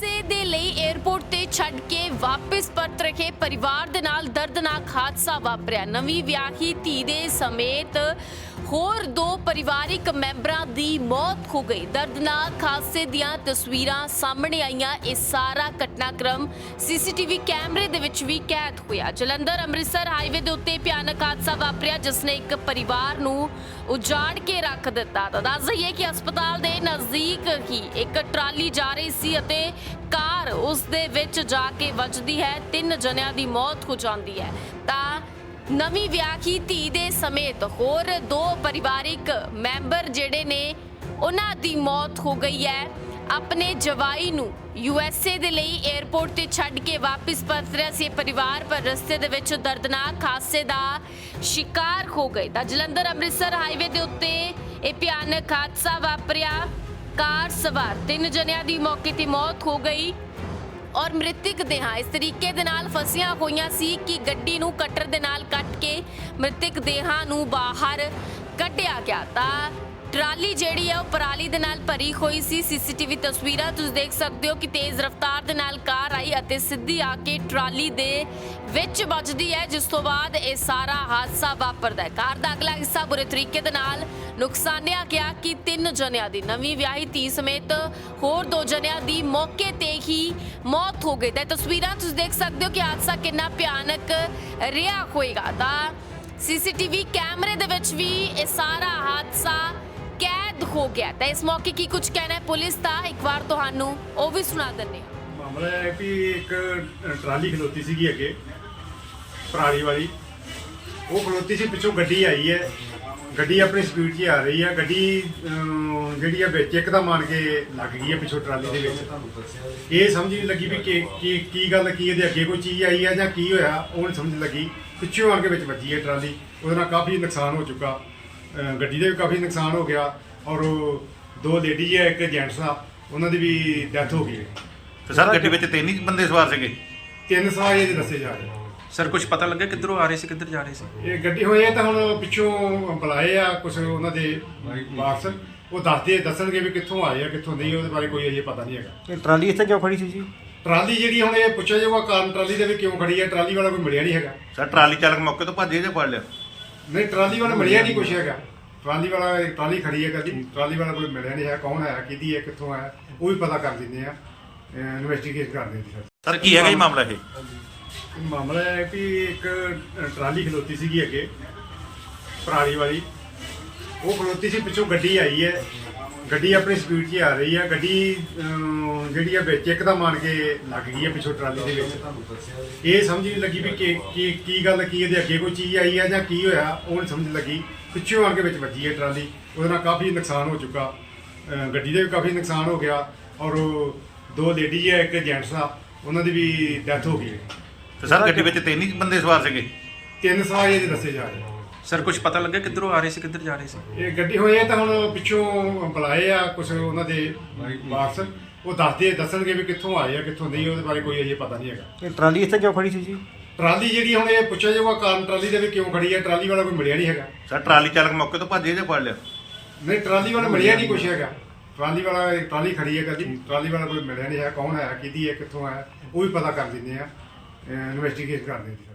USA ਦੇ ਲਈ airport ਤੇ ਛੱਡ ਕੇ ਵਾਪਸ ਪਰਤ ਰਹੇ ਪਰਿਵਾਰ ਦੇ ਨਾਲ ਦਰਦਨਾਕ ਹਾਦਸਾ ਵਾਪਰਿਆ। ਨਵੀਂ ਵਿਆਹੀ ਧੀ ਦੇ ਸਮੇਤ ਹੋਰ ਦੋ ਪਰਿਵਾਰਿਕ ਮੈਂਬਰਾਂ ਦੀ ਮੌਤ ਹੋ ਗਈ। ਦਰਦਨਾਕ ਹਾਦਸੇ ਦੀਆਂ ਤਸਵੀਰਾਂ ਸਾਹਮਣੇ ਆਈਆਂ। ਇਹ ਸਾਰਾ ਘਟਨਾਕ੍ਰਮ ਸੀਸੀਟੀਵੀ ਕੈਮਰੇ ਦੇ ਵਿੱਚ ਵੀ ਕੈਦ ਹੋਇਆ। ਜਲੰਧਰ, ਅੰਮ੍ਰਿਤਸਰ ਹਾਈਵੇ ਦੇ ਉੱਤੇ ਭਿਆਨਕ ਹਾਦਸਾ ਵਾਪਰਿਆ। ਜਿਸ ਨੇ ਇੱਕ ਪਰਿਵਾਰ ਨੂੰ ਉਜਾੜ ਕੇ ਰੱਖ ਦਿੱਤਾ। ਤਾਂ ਦੱਸ ਦਈਏ ਕਿ ਹਸਪਤਾਲ ਦੇ ਨਜ਼ਦੀਕ ਹੀ ਇੱਕ ਟਰਾਲੀ ਜਾ ਰਹੀ ਸੀ ਅਤੇ ਕਾਰ ਉਸ ਦੇ ਵਿੱਚ ਜਾ ਕੇ ਵੱਜਦੀ ਹੈ, ਤਿੰਨ ਜਣਿਆਂ ਦੀ ਮੌਤ ਹੋ ਜਾਂਦੀ ਹੈ। ਤਾਂ ਨਵੀਂ ਵਿਆਹੀ ਧੀ ਦੇ ਸਮੇਤ ਹੋਰ ਦੋ ਪਰਿਵਾਰਿਕ ਮੈਂਬਰ ਜਿਹੜੇ ਨੇ, ਉਹਨਾਂ ਦੀ ਮੌਤ ਹੋ ਗਈ ਹੈ। ਆਪਣੇ ਜਵਾਈ ਨੂੰ ਯੂਐਸਏ ਦੇ ਲਈ 에ਅਰਪੋਰਟ ਤੇ ਛੱਡ ਕੇ ਵਾਪਸ ਪਰਤ ਰਿਹਾ ਸੀ। ਪਰਿਵਾਰ ਪਰ ਰਸਤੇ ਦੇ ਵਿੱਚ ਦਰਦਨਾਕ ਹਾਦਸੇ ਦਾ ਸ਼ਿਕਾਰ ਹੋ ਗਏ। ਤਾਂ ਜਲੰਧਰ ਅੰਮ੍ਰਿਤਸਰ ਹਾਈਵੇ ਦੇ ਉੱਤੇ ਇਹ ਭਿਆਨਕ ਹਾਦਸਾ ਵਾਪਰਿਆ। ਕਾਰ ਸਵਾਰ ਤਿੰਨ ਜਣਿਆਂ ਦੀ ਮੌਕੇ ਤੇ ਮੌਤ ਹੋ ਗਈ। ਔਰ ਮ੍ਰਿਤਕ ਦੇਹਾਂ ਇਸ ਤਰੀਕੇ ਦੇ ਨਾਲ ਫਸੀਆਂ ਹੋਈਆਂ ਸੀ ਕਿ ਗੱਡੀ ਨੂੰ ਕਟਰ ਦੇ ਨਾਲ ਕੱਟ ਕੇ ਮ੍ਰਿਤਕ ਦੇਹਾਂ ਨੂੰ ਬਾਹਰ ਕੱਢਿਆ ਗਿਆ ਤਾਂ ਟਰਾਲੀ ਜਿਹੜੀ ਹੈ ਉਹ ਪਰਾਲੀ ਦੇ ਨਾਲ ਭਰੀ ਹੋਈ ਸੀ। ਸੀਸੀਟੀਵੀ ਤਸਵੀਰਾਂ ਤੁਸੀਂ ਦੇਖ ਸਕਦੇ ਹੋ ਕਿ ਤੇਜ਼ ਰਫ਼ਤਾਰ ਦੇ ਨਾਲ ਕਾਰ ਆਈ ਅਤੇ ਸਿੱਧੀ ਆ ਕੇ ਟਰਾਲੀ ਦੇ ਵਿੱਚ ਵੱਜਦੀ ਹੈ, ਜਿਸ ਤੋਂ ਬਾਅਦ ਇਹ ਸਾਰਾ ਹਾਦਸਾ ਵਾਪਰਦਾ ਹੈ। ਕਾਰ ਦਾ ਅਗਲਾ ਹਿੱਸਾ ਬੁਰੇ ਤਰੀਕੇ ਦੇ ਨਾਲ ਨੁਕਸਾਨਿਆ ਗਿਆ ਕਿ ਤਿੰਨ ਜਣਿਆਂ ਦੀ। ਨਵੀਂ ਵਿਆਹੀ ਧੀ ਸਮੇਤ ਹੋਰ ਦੋ ਜਣਿਆਂ ਦੀ ਮੌਕੇ ਤੇ ਹੀ ਮੌਤ ਹੋ ਗਈ। ਤਾਂ ਤਸਵੀਰਾਂ ਤੁਸੀਂ ਦੇਖ ਸਕਦੇ ਹੋ ਕਿ ਹਾਦਸਾ ਕਿੰਨਾ ਭਿਆਨਕ ਰਿਹਾ ਹੋਏਗਾ। ਤਾਂ ਸੀਸੀਟੀਵੀ ਕੈਮਰੇ ਦੇ ਵਿੱਚ ਵੀ ਇਹ ਸਾਰਾ ਹਾਦਸਾ ਹੋ ਗਿਆ ਤਾਂ ਇਸ ਮੌਕੇ ਕੀ ਕੁਝ ਕਹਿਣਾ ਹੈ? ਪੁਲਿਸ ਦਾ ਇੱਕ ਵਾਰ ਤੁਹਾਨੂੰ ਉਹ ਵੀ ਸੁਣਾ ਦਿੰਦੇ ਹਾਂ। ਮਾਮਲਾ ਇਹ ਹੈ ਕਿ ਇੱਕ ਟਰਾਲੀ ਖਲੋਤੀ ਸੀਗੀ ਅੱਗੇ ਪਰਾਲੀ ਵਾਲੀ। ਉਹ ਖਲੋਤੀ ਸੀ ਪਿੱਛੋਂ ਗੱਡੀ ਆਈ ਹੈ। ਗੱਡੀ ਆਪਣੀ ਸਪੀਡ 'ਚ ਹੀ ਆ ਰਹੀ ਹੈ। ਗੱਡੀ ਅਮ, ਜਿਹੜੀ ਆ ਵਿੱਚ ਇੱਕਦਮ ਆਣ ਕੇ ਲੱਗ ਗਈ ਹੈ ਪਿੱਛੋਂ ਟਰਾਲੀ ਦੇ ਵਿੱਚ। ਇਹ ਸਮਝ ਨਹੀਂ ਲੱਗੀ ਵੀ ਕੀ ਕੀ ਕੀ ਗੱਲ ਕੀ ਇਹਦੇ ਅੱਗੇ ਕੋਈ ਚੀਜ਼ ਆਈ ਹੈ ਜਾਂ ਕੀ ਹੋਇਆ ਉਹ ਨਹੀਂ ਸਮਝ ਲੱਗੀ। ਪਿੱਛੋਂ ਆਣ ਕੇ ਵਿੱਚ ਵੱਜੀ ਹੈ ਟਰਾਲੀ। ਉਹਦੇ ਨਾਲ ਕਾਫੀ ਨੁਕਸਾਨ ਹੋ ਚੁੱਕਾ। ਗੱਡੀ ਦਾ ਵੀ ਕਾਫੀ ਨੁਕਸਾਨ ਹੋ ਗਿਆ ਔਰ ਉਹ ਦੋ ਲੇਡੀ ਹੈ ਇੱਕ ਜੈਂਟਸ ਆ ਉਹਨਾਂ ਦੀ ਵੀ ਡੈਥ ਹੋ ਗਈ ਹੈ। ਤੇ ਸਰ ਗੱਡੀ ਵਿੱਚ ਤਿੰਨ ਹੀ ਬੰਦੇ ਸਵਾਰ ਸੀਗੇ? ਤਿੰਨ ਸਵਾਰੀਆਂ ਦੇ ਦੱਸੇ ਜਾ ਰਹੇ ਸਰ ਕੁਝ ਪਤਾ ਲੱਗਾ ਕਿੱਧਰੋਂ ਆ ਰਹੇ ਸੀ ਕਿੱਧਰ ਜਾ ਰਹੇ ਸੀ? ਇਹ ਗੱਡੀ ਹੋਈ ਹੈ ਤਾਂ ਹੁਣ ਪਿੱਛੋਂ ਬੁਲਾਏ ਆ ਕੁਝ ਉਹਨਾਂ ਦੇ ਵਾਰਸ। ਉਹ ਦੱਸਦੇ ਦੱਸਣਗੇ ਵੀ ਕਿੱਥੋਂ ਆਏ ਆ ਕਿੱਥੋਂ ਨਹੀਂ ਉਹਦੇ ਬਾਰੇ ਕੋਈ ਅਜੇ ਪਤਾ ਨਹੀਂ ਹੈਗਾ। ਇਹ ਟਰਾਲੀ ਇੱਥੇ ਕਿਉਂ ਖੜੀ ਸੀ ਜੀ? ਟਰਾਲੀ ਜਿਹੜੀ ਹੁਣ ਇਹ ਪੁੱਛਿਆ ਜਾਊਗਾ ਕਾਰਨ ਟਰਾਲੀ ਦੇ ਵੀ ਕਿਉਂ ਖੜੀ ਹੈ ਟਰਾਲੀ ਵਾਲਾ ਕੋਈ ਮਿਲਿਆ ਨਹੀਂ ਹੈਗਾ। ਸਰ ਟਰਾਲੀ ਚਾਲਕ ਮੌਕੇ ਤੋਂ ਭੱਜੇ ਜਾਂ ਫੜ ਲਿਆ? ਨਹੀਂ ਟਰਾਲੀ ਵਾਲਾ ਮਿਲਿਆ ਨਹੀਂ ਕੁਛ ਹੈਗਾ। ਟਰਾਲੀ ਵਾਲਾ ਇਹ ਟਰਾਲੀ ਖੜੀ ਹੈ ਕਦੀ ਟਰਾਲੀ ਵਾਲਾ ਕੋਈ ਮਿਲਿਆ ਨਹੀਂ ਹੈ ਕੌਣ ਹੈ ਕਿਹਦੀ ਹੈ ਕਿੱਥੋਂ ਹੈ ਉਹ ਵੀ ਪਤਾ ਕਰ ਦਿੰਦੇ ਆ ਇਨਵੈਸਟੀਗੇਟ ਕਰਦੇ ਆ ਜੀ ਸਰ। ਕੀ ਹੈਗਾ ਜੀ ਮਾਮਲਾ ਇਹ? ਇਹ ਮਾਮਲਾ ਇਹ ਹੈ ਕਿ ਇੱਕ ਟਰਾਲੀ ਖਲੋਤੀ ਸੀਗੀ ਅੱਗੇ ਪਰਾਲੀ ਵਾਲੀ। ਉਹ ਖਲੋਤੀ ਸੀ ਪਿੱਛੋਂ ਗੱਡੀ ਆਈ ਹੈ। ਗੱਡੀ ਆਪਣੀ ਸਪੀਡ 'ਚ ਹੀ ਆ ਰਹੀ ਹੈ ਗੱਡੀ ਅਮ, ਜਿਹੜੀ ਆ ਵਿੱਚ ਇੱਕਦਮ ਆਣ ਕੇ ਲੱਗ ਗਈ ਹੈ ਪਿੱਛੋਂ ਟਰਾਲੀ ਦੇ ਵਿੱਚ। ਇਹ ਸਮਝ ਨਹੀਂ ਲੱਗੀ ਵੀ ਕੀ ਕੀ ਕੀ ਗੱਲ ਕੀ ਇਹਦੇ ਅੱਗੇ ਕੋਈ ਚੀਜ਼ ਆਈ ਹੈ ਜਾਂ ਕੀ ਹੋਇਆ ਉਹ ਨਹੀਂ ਸਮਝ ਲੱਗੀ। ਪਿੱਛੋਂ ਆਣ ਕੇ ਵਿੱਚ ਵੱਜੀ ਹੈ ਟਰਾਲੀ। ਉਹਦੇ ਨਾਲ ਕਾਫੀ ਨੁਕਸਾਨ ਹੋ ਚੁੱਕਾ। ਅ, ਗੱਡੀ ਦਾ ਵੀ ਕਾਫੀ ਨੁਕਸਾਨ ਹੋ ਗਿਆ। ਔਰ ਉਹ ਦੋ ਲੇਡੀ ਹੈ ਇੱਕ ਜੈਂਟਸ ਆ। ਉਹਨਾਂ ਦੀ ਵੀ ਡੈਥ ਹੋ ਗਈ। ਹੈ ਤੇ ਸਰ ਗੱਡੀ ਵਿੱਚ ਤਿੰਨ ਹੀ ਬੰਦੇ ਸਵਾਰ ਸੀਗੇ? ਤਿੰਨ ਸਵਾਰੀਆਂ ਦੇ ਦੱਸੇ ਜਾ ਰਹੇ ਸਰ ਕੁਝ ਪਤਾ ਲੱਗਾ ਕਿੱਧਰੋਂ ਆ ਰਹੇ ਸੀ ਕਿੱਧਰ ਜਾ ਰਹੇ ਸੀ? ਇਹ ਗੱਡੀ ਹੋਈ ਹੈ ਤਾਂ ਹੁਣ ਪਿੱਛੋਂ ਬੁਲਾਏ ਆ ਕੁਝ ਉਹਨਾਂ ਦੇ ਵਾਰਸ। ਉਹ ਦੱਸਦੇ ਦੱਸਣਗੇ ਵੀ ਕਿੱਥੋਂ ਆਏ ਆ ਕਿੱਥੋਂ ਨਹੀਂ ਉਹਦੇ ਬਾਰੇ ਕੋਈ ਅਜੇ ਪਤਾ ਨਹੀਂ ਹੈਗਾ। ਇਹ ਟਰਾਲੀ ਇੱਥੇ ਕਿਉਂ ਖੜੀ ਸੀ ਜੀ? ਟਰਾਲੀ ਜਿਹੜੀ ਹੁਣ ਇਹ ਪੁੱਛਿਆ ਜਾਊਗਾ ਕਾਰਨ ਟਰਾਲੀ ਦੇ ਵੀ ਕਿਉਂ ਖੜੀ ਹੈ ਟਰਾਲੀ ਵਾਲਾ ਕੋਈ ਮਿਲਿਆ ਨਹੀਂ ਹੈਗਾ। ਸਰ ਟਰਾਲੀ ਚਾਲਕ ਮੌਕੇ ਤੋਂ ਭੱਜੇ ਜਾਂ ਫੜ ਲਿਆ? ਨਹੀਂ ਟਰਾਲੀ ਵਾਲਾ ਮਿਲਿਆ ਨਹੀਂ ਕੁਛ ਹੈਗਾ। ਟਰਾਲੀ ਵਾਲਾ ਇਹ ਟਰਾਲੀ ਖੜੀ ਹੈ ਕਦੀ ਟਰਾਲੀ ਵਾਲਾ ਕੋਈ ਮਿਲਿਆ ਨਹੀਂ ਹੈ ਕੌਣ ਹੈ ਕਿਹਦੀ ਹੈ ਕਿੱਥੋਂ ਹੈ ਉਹ ਵੀ ਪਤਾ ਕਰ ਦਿੰਦੇ ਆ ਇਨਵੈਸਟੀਗੇਟ ਕਰਦੇ ਆ।